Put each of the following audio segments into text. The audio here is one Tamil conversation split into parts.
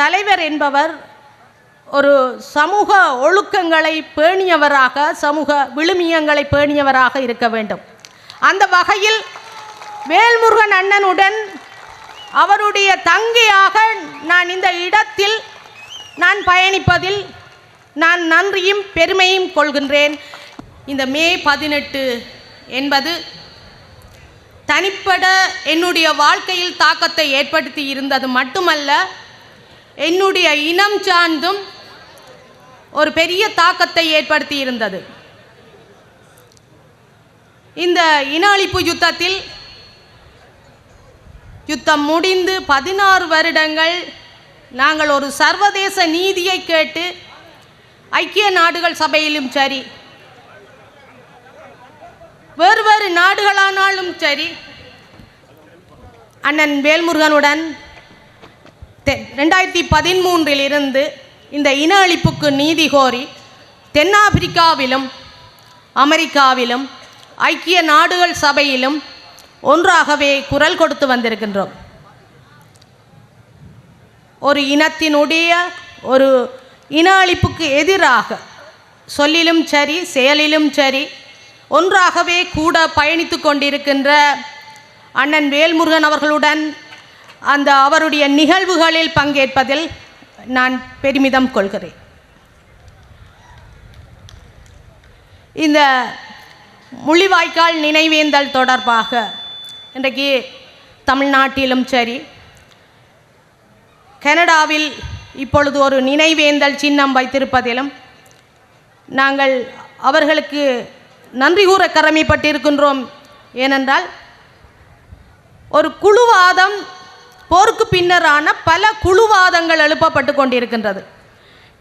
தலைவர் என்பவர் ஒரு சமூக ஒழுக்கங்களை பேணியவராக சமூக விழுமியங்களை பேணியவராக இருக்க வேண்டும். அந்த வகையில் வேல்முருகன் அண்ணனுடன் அவருடைய தங்கையாக நான் இந்த இடத்தில் நான் பயணிப்பதில் நான் நன்றியும் பெருமையும் கொள்கின்றேன். இந்த மே பதினெட்டு என்பது தனிப்பட என்னுடைய வாழ்க்கையில் தாக்கத்தை ஏற்படுத்தி இருந்தது மட்டுமல்ல என்னுடைய இனம் சார்ந்தும் ஒரு பெரிய தாக்கத்தை ஏற்படுத்தி இருந்தது இந்த இன அழிப்பு யுத்தத்தில் யுத்தம் முடிந்து பதினாறு வருடங்கள் நாங்கள் ஒரு சர்வதேச நீதியை கேட்டு ஐக்கிய நாடுகள் சபையிலும் சரி வேறு வேறு நாடுகளானாலும் சரி அண்ணன் வேல்முருகனுடன் ரெண்டாயிரத்தி பதிமூன்றில் இருந்து இந்த இன அழிப்புக்கு நீதி கோரி தென்னாப்பிரிக்காவிலும் அமெரிக்காவிலும் ஐக்கிய நாடுகள் சபையிலும் ஒன்றாகவே குரல் கொடுத்து வந்திருக்கின்றோம். ஒரு இனத்தினுடைய ஒரு இன அழிப்புக்கு எதிராக சொல்லிலும் சரி செயலிலும் சரி ஒன்றாகவே கூட பயணித்து கொண்டிருக்கின்ற அண்ணன் வேல்முருகன் அவர்களுடன் அந்த அவருடைய நிகழ்வுகளில் பங்கேற்பதில் நான் பெருமிதம் கொள்கிறேன். இந்த முள்ளிவாய்க்கால் நினைவேந்தல் தொடர்பாக இன்றைக்கு தமிழ்நாட்டிலும் சரி கனடாவில் இப்பொழுது ஒரு நினைவேந்தல் சின்னம் வைத்திருப்பதிலும் நாங்கள் அவர்களுக்கு நன்றி கூற கடமைப்பட்டிருக்கின்றோம். ஏனென்றால் ஒரு குழுவாதம் போருக்கு பின்னரான பல குழுவாதங்கள் எழுப்பப்பட்டு கொண்டிருக்கின்றது.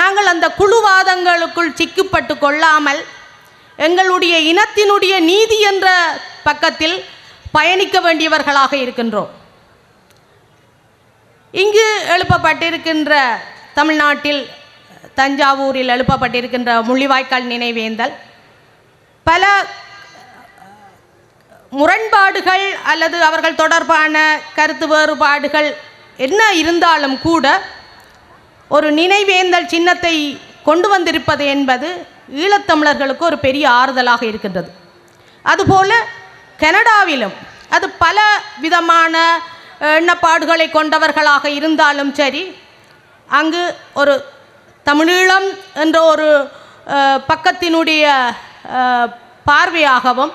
நாங்கள் அந்த குழுவாதங்களுக்குள் சிக்கப்பட்டு கொள்ளாமல் எங்களுடைய இனத்தினுடைய நீதி என்ற பக்கத்தில் பயணிக்க வேண்டியவர்களாக இருக்கின்றோம். இங்கு எழுப்பப்பட்டிருக்கின்ற தமிழ்நாட்டில் தஞ்சாவூரில் எழுப்பப்பட்டிருக்கின்ற முள்ளிவாய்க்கால் நினைவேந்தல் பல முரண்பாடுகள் அல்லது அவர்கள் தொடர்பான கருத்து வேறுபாடுகள் என்ன இருந்தாலும் கூட ஒரு நினைவேந்தல் சின்னத்தை கொண்டு வந்திருப்பது என்பது ஈழத்தமிழர்களுக்கு ஒரு பெரிய ஆறுதலாக இருக்கின்றது. அதுபோல் கனடாவிலும் அது பல விதமான எண்ணப்பாடுகளை கொண்டவர்களாக இருந்தாலும் சரி அங்கு ஒரு தமிழீழம் என்ற ஒரு பக்கத்தினுடைய பார்வையாகவும்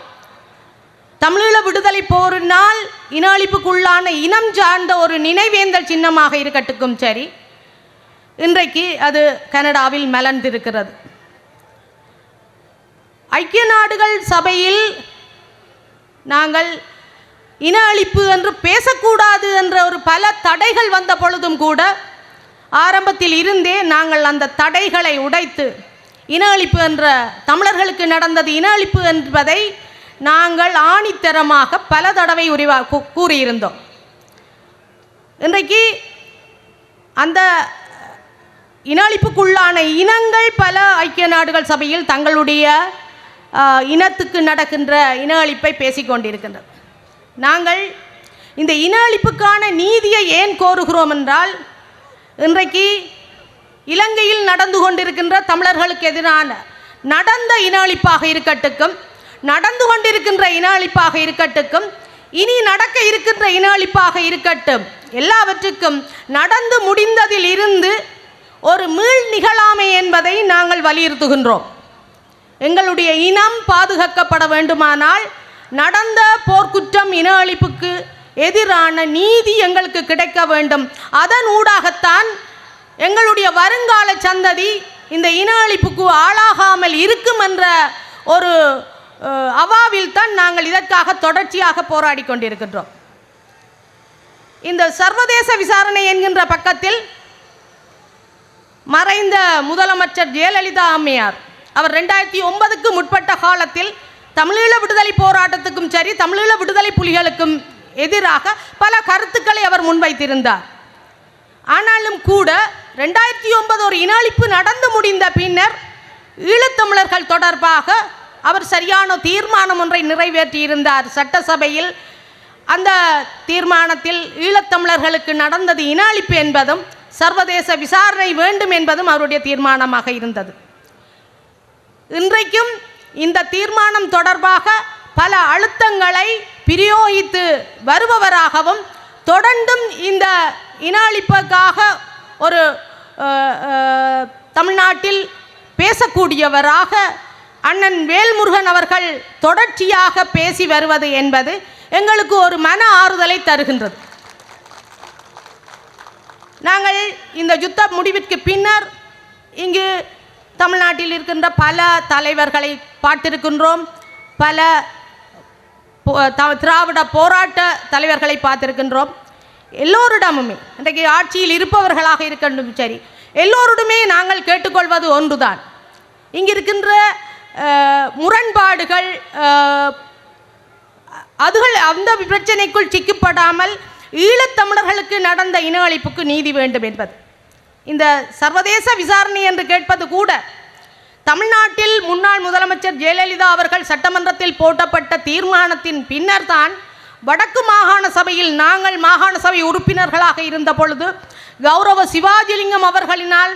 தமிழீழ விடுதலை போரினால் இன அழிப்புக்குள்ளான இனம் சார்ந்த ஒரு நினைவேந்தல் சின்னமாக இருக்கட்டுக்கும் சரி. இன்றைக்கு அது கனடாவில் மலர்ந்திருக்கிறது. ஐக்கிய நாடுகள் சபையில் நாங்கள் இன அழிப்பு என்று பேசக்கூடாது என்ற ஒரு பல தடைகள் வந்த பொழுதும் கூட ஆரம்பத்தில் இருந்தே நாங்கள் அந்த தடைகளை உடைத்து இன அழிப்பு என்ற தமிழர்களுக்கு நடந்தது இன அழிப்பு என்பதை நாங்கள் ஆணித்தரமாக பல தடவை உரிவா கூறியிருந்தோம். இன்றைக்கு அந்த இன அழிப்புக்குள்ளான இனங்கள் பல ஐக்கிய நாடுகள் சபையில் தங்களுடைய இனத்துக்கு நடக்கின்ற இன அழிப்பை பேசிக்கொண்டிருக்கின்றனர் நாங்கள் இந்த இன அழிப்புக்கான நீதியை ஏன் கோருகிறோம் என்றால் இன்றைக்கு இலங்கையில் நடந்து கொண்டிருக்கின்ற தமிழர்களுக்கு எதிரான நடந்த இன அழிப்பாக இருக்கட்டுக்கும் நடந்து கொண்டிருக்கின்ற இன அழிப்பாக இருக்கட்டும் இனி நடக்க இருக்கின்ற இன அழிப்பாக இருக்கட்டும் எல்லாவற்றுக்கும் நடந்து முடிந்ததில் இருந்து ஒரு மீள் நிகழாமை என்பதை நாங்கள் வலியுறுத்துகின்றோம். எங்களுடைய இனம் பாதுகாக்கப்பட வேண்டுமானால் நடந்த போர்க்குற்றம் இன அழிப்புக்கு எதிரான நீதி எங்களுக்கு கிடைக்க வேண்டும். அதன் ஊடாகத்தான் எங்களுடைய வருங்கால சந்ததி இந்த இன அழிப்புக்கு ஆளாகாமல் இருக்கும் என்ற ஒரு அவாவில் தான் நாங்கள் இதற்காக தொடர்ச்சியாக போராடி கொண்டிருக்கின்றோம். இந்த சர்வதேச விசாரணை என்கின்ற பக்கத்தில் மறைந்த முதலமைச்சர் ஜெயலலிதா அம்மையார் அவர் ரெண்டாயிரத்தி ஒன்பதுக்கு முற்பட்ட காலத்தில் தமிழீழ விடுதலை போராட்டத்துக்கும் சரி தமிழீழ விடுதலை புலிகளுக்கும் எதிராக பல கருத்துக்களை அவர் முன்வைத்திருந்தார். ஆனாலும் கூட ரெண்டாயிரத்தி ஒன்பது ஒரு இனஅழிப்பு நடந்து முடிந்த பின்னர் ஈழத்தமிழர்கள் தொடர்பாக அவர் சரியான தீர்மானம் ஒன்றை நிறைவேற்றியிருந்தார் சட்டசபையில். அந்த தீர்மானத்தில் ஈழத்தமிழர்களுக்கு நடந்தது இன அழிப்பு என்பதும் சர்வதேச விசாரணை வேண்டும் என்பதும் அவருடைய தீர்மானமாக இருந்தது. இன்றைக்கும் இந்த தீர்மானம் தொடர்பாக பல அழுத்தங்களை பிரயோகித்து வருபவராகவும் தொடர்ந்தும் இந்த இன அழிப்புக்காக ஒரு தமிழ்நாட்டில் பேசக்கூடியவராக அண்ணன் வேல்முருகன் அவர்கள் தொடர்ச்சியாக பேசி வருவது என்பது எங்களுக்கு ஒரு மன ஆறுதலை தருகின்றது. நாங்கள் இந்த யுத்த முடிவிற்கு பின்னர் இங்கு தமிழ்நாட்டில் இருக்கின்ற பல தலைவர்களை பார்த்திருக்கின்றோம். பல போ- திராவிட போராட்ட தலைவர்களை பார்த்திருக்கின்றோம். எல்லோரிடமுமே இன்றைக்கு ஆட்சியில் இருப்பவர்களாக இருக்கட்டும் சரி எல்லோருடமே நாங்கள் கேட்டுக்கொள்வது ஒன்றுதான். இங்கு இருக்கின்ற முரண்பாடுகள் அதுகள் அந்த பிரச்சனைக்குள் சிக்கப்படாமல் ஈழத்தமிழர்களுக்கு நடந்த இன அழிப்புக்கு நீதி வேண்டும் என்பது. இந்த சர்வதேச விசாரணை என்று கேட்பது கூட தமிழ்நாட்டில் முன்னாள் முதலமைச்சர் ஜெயலலிதா அவர்கள் சட்டமன்றத்தில் போட்டப்பட்ட தீர்மானத்தின் பின்னர் தான் வடக்கு மாகாண சபையில் நாங்கள் மாகாண சபை உறுப்பினர்களாக இருந்த பொழுது கௌரவ சிவாஜிலிங்கம் அவர்களினால்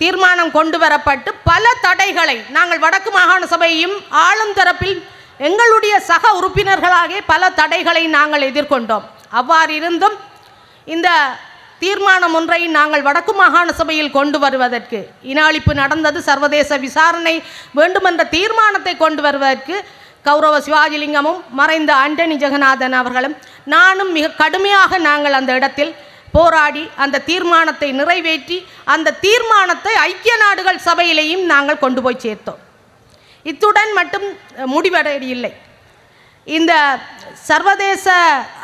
தீர்மானம் கொண்டு வரப்பட்டு பல தடைகளை நாங்கள் வடக்கு மாகாண சபையும் ஆளும் தரப்பில் எங்களுடைய சக உறுப்பினர்களாக பல தடைகளை நாங்கள் எதிர்கொண்டோம். அவ்வாறு இருந்தும் இந்த தீர்மானம் ஒன்றை நாங்கள் வடக்கு மாகாண சபையில் கொண்டு வருவதற்கு இன அழிப்பு நடந்தது சர்வதேச விசாரணை வேண்டுமென்ற தீர்மானத்தை கொண்டு வருவதற்கு கௌரவ சிவாஜிலிங்கமும் மறைந்த ஆண்டனி ஜெகநாதன் அவர்களும் நானும் மிக கடுமையாக நாங்கள் அந்த இடத்தில் போராடி அந்த தீர்மானத்தை நிறைவேற்றி அந்த தீர்மானத்தை ஐக்கிய நாடுகள் சபையிலேயும் நாங்கள் கொண்டு போய் சேர்த்தோம். இத்துடன் மட்டும் முடிவடையில்லை இந்த சர்வதேச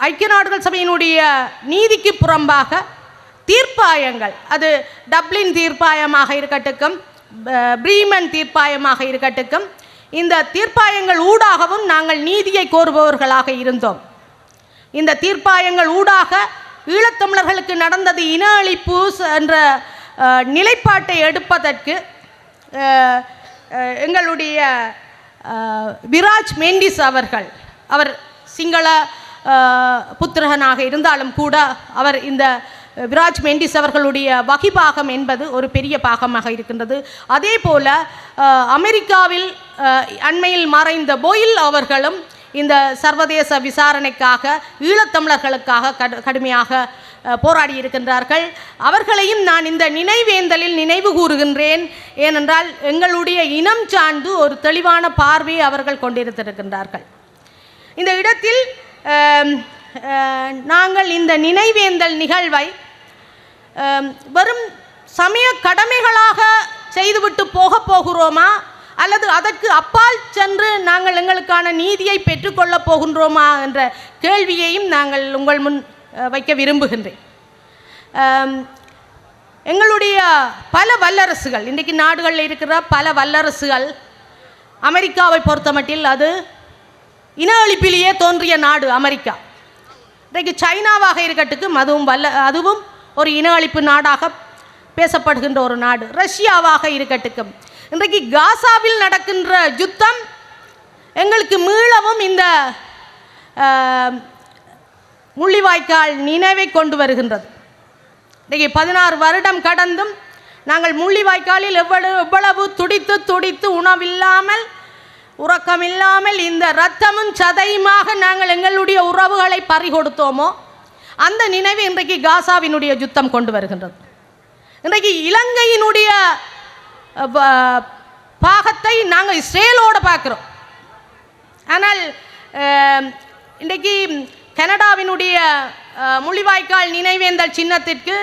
ஐக்கிய நாடுகள் சபையினுடைய நீதிக்கு புறம்பாக தீர்ப்பாயங்கள் அது டப்ளின் தீர்ப்பாயமாக இருக்கட்டுக்கும் பிரீமன் தீர்ப்பாயமாக இருக்கட்டுக்கும் இந்த தீர்ப்பாயங்கள் ஊடாகவும் நாங்கள் நீதியை கோருபவர்களாக இருந்தோம். இந்த தீர்ப்பாயங்கள் ஊடாக ஈழத்தமிழர்களுக்கு நடந்தது இன அழிப்பு என்ற நிலைப்பாட்டை எடுப்பதற்கு எங்களுடைய விராஜ் மெண்டிஸ் அவர்கள் அவர் சிங்கள புத்திரகனாக இருந்தாலும் கூட அவர் இந்த விராஜ் மெண்டிஸ் அவர்களுடைய வகிபாகம் என்பது ஒரு பெரிய பாகமாக இருக்கின்றது. அதே போல அமெரிக்காவில் அண்மையில் மறைந்த போயில் அவர்களும் இந்த சர்வதேச விசாரணைக்காக ஈழத்தமிழர்களுக்காக கடு கடுமையாக போராடி இருக்கின்றார்கள். அவர்களையும் நான் இந்த நினைவேந்தலில் நினைவு கூறுகின்றேன். ஏனென்றால் எங்களுடைய இனம் சார்ந்து ஒரு தெளிவான பார்வையை அவர்கள் கொண்டிருந்திருக்கின்றார்கள். இந்த இடத்தில் நாங்கள் இந்த நினைவேந்தல் நிகழ்வை வெறும் சமய கடமைகளாக செய்துவிட்டு போக போகிறோமா? அல்லது அதற்கு அப்பால் சென்று நாங்கள் எங்களுக்கான நீதியை பெற்றுக்கொள்ளப் போகின்றோமா என்ற கேள்வியையும் நாங்கள் உங்கள் முன் வைக்க விரும்புகின்றேன். எங்களுடைய பல வல்லரசுகள் இன்றைக்கு நாடுகளில் இருக்கிற பல வல்லரசுகள் அமெரிக்காவை பொறுத்தமட்டில் அது இன அழிப்பிலேயே தோன்றிய நாடு அமெரிக்கா. இன்றைக்கு சைனாவாக இருக்கட்டுக்கும் அதுவும் வல்ல அதுவும் ஒரு இன அழிப்பு நாடாக பேசப்படுகின்ற ஒரு நாடு. ரஷ்யாவாக இருக்கட்டுக்கும் இன்றைக்கு காசாவில் நடக்கின்ற யுத்தம் எங்களுக்கு மீளவும் இந்த முள்ளிவாய்க்கால் நினைவை கொண்டு வருகின்றது. இன்றைக்கு பதினாறு வருடம் கடந்தும் நாங்கள் முள்ளிவாய்க்காலில் எவ்வளவு எவ்வளவு துடித்து துடித்து உணவில்லாமல் உறக்கமில்லாமல் இந்த இரத்தமும் சதையுமாக நாங்கள் எங்களுடைய உறவுகளை பறிகொடுத்தோமோ அந்த நினைவு இன்றைக்கு காசாவினுடைய யுத்தம் கொண்டு வருகின்றது. இன்றைக்கு இலங்கையினுடைய பாகத்தை நாங்கள் இஸ்ரேலோடு பார்க்குறோம். ஆனால் இன்றைக்கு கனடாவினுடைய முள்ளிவாய்க்கால் நினைவேந்தல் சின்னத்திற்கு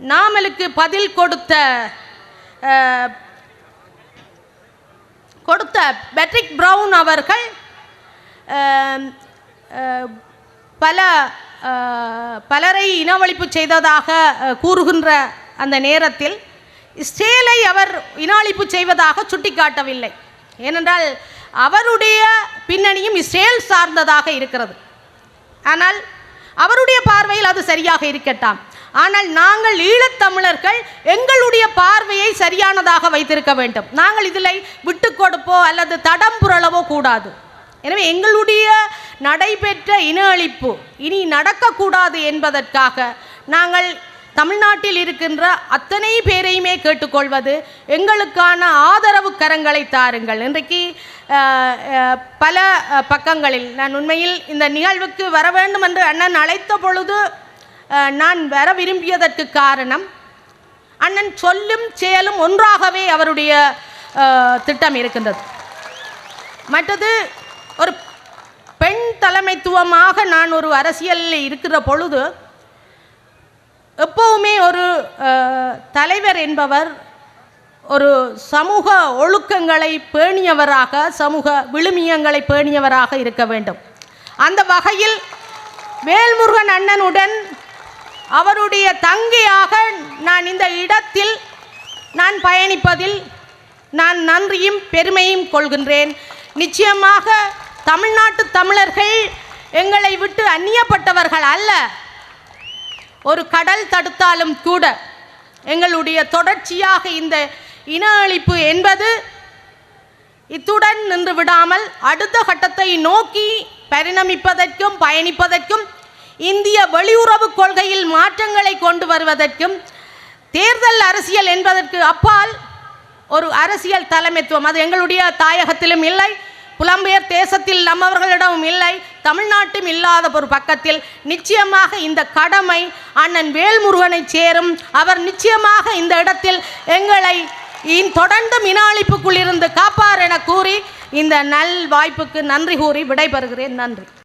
நாமலுக்கு பதில் கொடுத்த கொடுத்த பெட்ரிக் ப்ரவுன் அவர்கள் பல பலரை இனவழிப்பு செய்ததாக கூறுகின்ற அந்த நேரத்தில் ஸ்டேலை அவர் இனாளிப்பு செய்வதாக சுட்டிக்காட்டவில்லை. ஏனென்றால் அவருடைய பின்னணியும் இஸ்ரேல் சார்ந்ததாக இருக்கிறது. ஆனால் அவருடைய பார்வையில் அது சரியாக இருக்கட்டாம். ஆனால் நாங்கள் ஈழத்தமிழர்கள் எங்களுடைய பார்வையை சரியானதாக வைத்திருக்க வேண்டும். நாங்கள் இதில் விட்டு கொடுப்போ அல்லது தடம் புரளவோ கூடாது. எனவே எங்களுடைய நடைபெற்ற இன அழிப்பு இனி நடக்கக்கூடாது என்பதற்காக நாங்கள் தமிழ்நாட்டில் இருக்கின்ற அத்தனை பேரையுமே கேட்டுக்கொள்வது எங்களுக்கான ஆதரவு கரங்களை தாருங்கள். இன்றைக்கு பல பக்கங்களில் நான் உண்மையில் இந்த நிகழ்வுக்கு வர வேண்டும் என்று அண்ணன் அழைத்த பொழுது நான் வர விரும்பியதற்கு காரணம் அண்ணன் சொல்லும் செயலும் ஒன்றாகவே அவருடைய திட்டம் இருக்கின்றது. மற்றது ஒரு பெண் தலைமைத்துவமாக நான் ஒரு அரசியலில் இருக்கிற பொழுது எப்போவுமே ஒரு தலைவர் என்பவர் ஒரு சமூக ஒழுக்கங்களை பேணியவராக சமூக விழுமியங்களை பேணியவராக இருக்க வேண்டும். அந்த வகையில் வேல்முருகன் அண்ணனுடன் அவருடைய தங்கையாக நான் இந்த இடத்தில் நான் பயணிப்பதில் நான் நன்றியும் பெருமையும் கொள்கின்றேன். நிச்சயமாக தமிழ்நாட்டு தமிழர்கள் எங்களை விட்டு அந்நியப்பட்டவர்கள் அல்ல. ஒரு கடல் தடுத்தாலும் கூட எங்களுடைய தொடர்ச்சியாக இந்த இன அழிப்பு என்பது இத்துடன் நின்று விடாமல் அடுத்த கட்டத்தை நோக்கி பரிணமிப்பதற்கும் பயணிப்பதற்கும் இந்திய வெளியுறவு கொள்கையில் மாற்றங்களை கொண்டு வருவதற்கும் தேர்தல் அரசியல் என்பதற்கு அப்பால் ஒரு அரசியல் தலைமைத்துவம். அது எங்களுடைய தாயகத்திலும் இல்லை. புலம்பெயர் தேசத்தில் நம்மவர்களிடமும் இல்லை தமிழ்நாட்டும் இல்லாத ஒரு பக்கத்தில் நிச்சயமாக இந்த கடமை அண்ணன் வேல்முருகனை சேரும். அவர் நிச்சயமாக இந்த இடத்தில் எங்களை இன் தொடர்ந்து மினாளிப்புக்குள் இருந்து காப்பார் என கூறி இந்த நல் வாய்ப்புக்கு நன்றி கூறி விடைபெறுகிறேன். நன்றி.